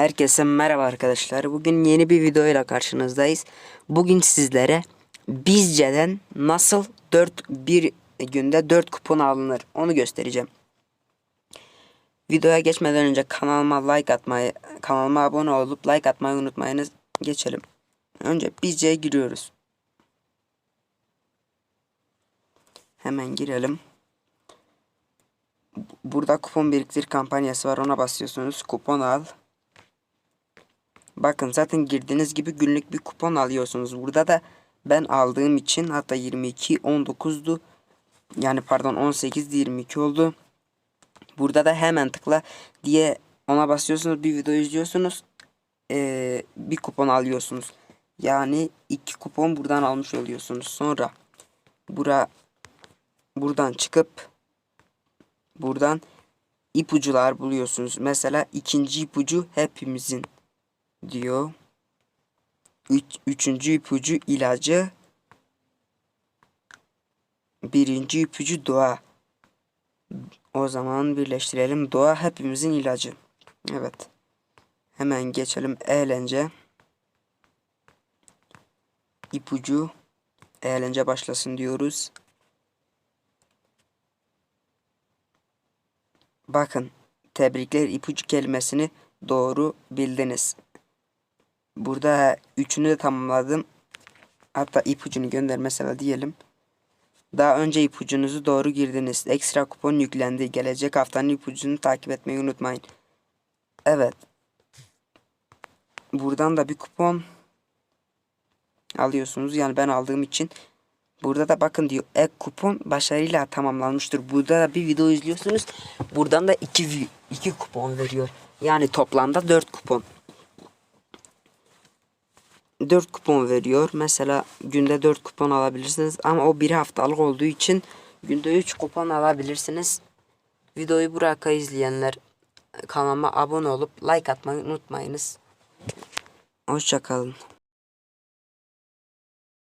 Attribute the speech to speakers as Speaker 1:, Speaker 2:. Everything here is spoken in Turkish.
Speaker 1: Herkese merhaba arkadaşlar. Bugün yeni bir videoyla karşınızdayız. Bugün sizlere Bizce'den nasıl 4 bir günde 4 kupon alınır onu göstereceğim. Videoya geçmeden önce kanalıma like atmayı, kanalıma abone olup like atmayı unutmayınız. Geçelim. Önce Bizce'ye giriyoruz. Hemen girelim. Burada kupon biriktir kampanyası var. Ona basıyorsunuz. Kupon al. Bakın zaten girdiğiniz gibi günlük bir kupon alıyorsunuz. Burada da ben aldığım için hatta 22 19'du. Yani pardon 18 22 oldu. Burada da hemen tıkla diye ona basıyorsunuz. Bir video izliyorsunuz. Ee, bir kupon alıyorsunuz. Yani iki kupon buradan almış oluyorsunuz. Sonra bura buradan çıkıp buradan ipucular buluyorsunuz. Mesela ikinci ipucu hepimizin diyor. Üç, üçüncü ipucu ilacı. Birinci ipucu doğa. O zaman birleştirelim. Doğa hepimizin ilacı. Evet. Hemen geçelim eğlence. İpucu. Eğlence başlasın diyoruz. Bakın. Tebrikler ipucu kelimesini doğru bildiniz. Burada üçünü de tamamladım. Hatta ipucunu gönder mesela diyelim. Daha önce ipucunuzu doğru girdiniz. Ekstra kupon yüklendi. Gelecek haftanın ipucunu takip etmeyi unutmayın. Evet. Buradan da bir kupon alıyorsunuz. Yani ben aldığım için. Burada da bakın diyor ek kupon başarıyla tamamlanmıştır. Burada da bir video izliyorsunuz. Buradan da iki, iki kupon veriyor. Yani toplamda 4 kupon. 4 kupon veriyor. Mesela günde 4 kupon alabilirsiniz. Ama o bir haftalık olduğu için günde 3 kupon alabilirsiniz. Videoyu buraya izleyenler kanalıma abone olup like atmayı unutmayınız. Hoşçakalın.